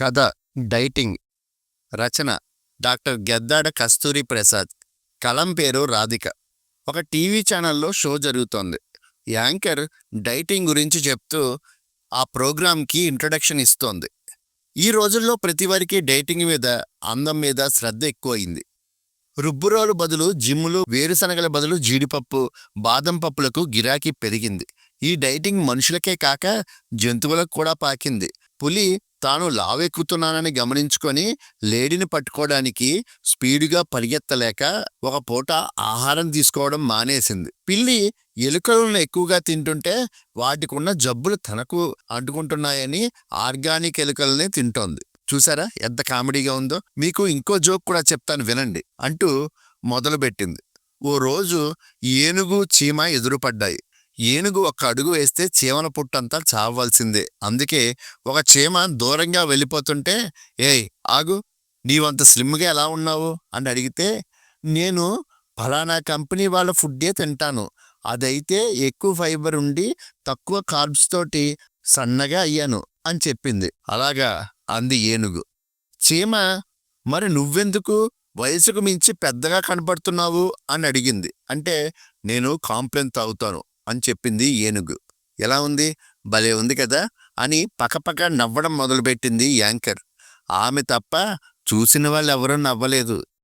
కథ డైటింగ్ రచన డాక్టర్ గెద్దాడ కస్తూరి ప్రసాద్. కలం పేరు రాధిక. ఒక టీవీ ఛానల్లో షో జరుగుతోంది. యాంకర్ డైటింగ్ గురించి చెప్తూ ఆ ప్రోగ్రాంకి ఇంట్రడక్షన్ ఇస్తోంది. ఈ రోజుల్లో ప్రతి వారికి డైటింగ్ మీద అందం మీద శ్రద్ధ ఎక్కువయింది రుబ్బురోలు బదులు జిమ్ములు వేరుశనగల బదులు జీడిపప్పు బాదం పప్పులకు గిరాకీ పెరిగింది. ఈ డైటింగ్ మనుషులకే కాక జంతువులకు కూడా పాకింది. పులి తాను లావెక్కుతున్నానని గమనించుకొని లేడిని పట్టుకోవడానికి స్పీడుగా పరిగెత్తలేక ఒక పూట ఆహారం తీసుకోవడం మానేసింది. పిల్లి ఎలుకలను ఎక్కువగా తింటుంటే వాటికున్న జబ్బులు తనకు అంటుకుంటున్నాయని ఆర్గానిక్ ఎలుకల్ని తింటోంది. చూసారా ఎంత కామెడీగా ఉందో? మీకు ఇంకో జోక్ కూడా చెప్తాను వినండి అంటూ మొదలుపెట్టింది. ఓ రోజు ఏనుగు చీమ ఎదురుపడ్డాయి. ఏనుగు ఒక్క అడుగు వేస్తే చీమల పుట్టంతా చావవలసిందే అందుకే ఒక చీమ దూరంగా వెళ్ళిపోతుంటే ఏయ్ ఆగు నీవంత స్లిమ్గా ఎలా ఉన్నావు? అని అడిగితే నేను ఫలానా కంపెనీ వాళ్ళ ఫుడ్డే తింటాను. అదైతే ఎక్కువ ఫైబర్ ఉండి తక్కువ కార్బ్స్ తోటి సన్నగా అయ్యాను అని చెప్పింది. అలాగా అంది ఏనుగు. చీమ మరి నువ్వెందుకు? వయసుకు మించి పెద్దగా కనపడుతున్నావు? అని అడిగింది. అంటే నేను కాంప్లైంట్ తాగుతాను అని చెప్పింది ఏనుగు. ఎలా ఉంది? భలే ఉంది కదా! అని పకపక నవ్వడం మొదలుపెట్టింది యాంకర్. ఆమె తప్ప చూసిన వాళ్ళు ఎవరూ నవ్వలేదు.